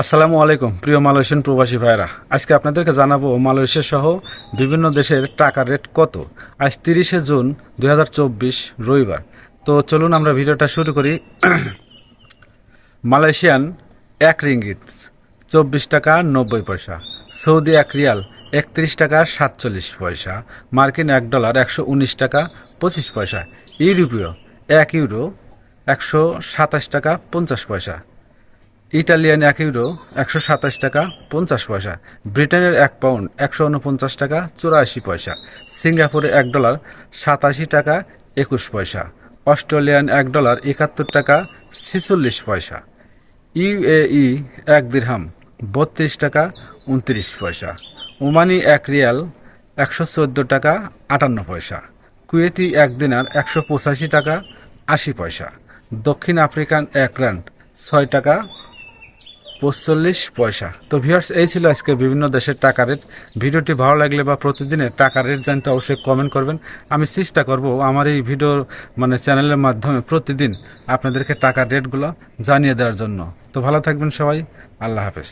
আসসালামু আলাইকুম, প্রিয় মালয়েশিয়ান প্রবাসী ভাইরা আজকে আপনাদেরকে জানাব মালয়েশিয়া সহ বিভিন্ন দেশের টাকার রেট কত। আজ তিরিশে জুন দু হাজার চব্বিশ রবিবার। তো চলুন আমরা ভিডিওটা শুরু করি। মালয়েশিয়ান এক রিঙ্গিত, চব্বিশ টাকা নব্বই পয়সা। সৌদি এক রিয়াল, একত্রিশ টাকা সাতচল্লিশ পয়সা। মার্কিন এক ডলার, একশো উনিশ টাকা পঁচিশ পয়সা। ইউরোপীয় এক ইউরো, একশো সাতাশ টাকা পঞ্চাশ পয়সা। ইটালিয়ান এক ইউরো, একশো সাতাশ টাকা, পঞ্চাশ পয়সা। ব্রিটেনের এক পাউন্ড, একশো উনপঞ্চাশ টাকা, চুরাশি পয়সা। সিঙ্গাপুরের এক ডলার, সাতাশি টাকা, একুশ পয়সা। অস্ট্রেলিয়ান এক ডলার, একাত্তর টাকা, ছেচল্লিশ পয়সা। ইউএই এক দিরহাম, বত্রিশ টাকা, উনত্রিশ পয়সা। ওমানি এক রিয়াল, একশো চোদ্দ টাকা, আটান্ন পয়সা। কুয়েতি এক দিনার, একশো পঁচাশি টাকা, আশি পয়সা। দক্ষিণ আফ্রিকান এক রান ছয় টাকা পঁচল্লিশ পয়সা। তো ভিউয়ার্স এই ছিল আজকে বিভিন্ন দেশের টাকা রেট ভিডিওটি ভালো লাগলে বা প্রতিদিনের টাকা রেট জানতে অবশ্যই কমেন্ট করবেন। আমি চেষ্টা করব আমার এই ভিডিও মানে চ্যানেলের মাধ্যমে প্রতিদিন আপনাদেরকে টাকার রেটগুলো জানিয়ে দেওয়ার জন্য। তো ভালো থাকবেন সবাই। আল্লাহ হাফেজ।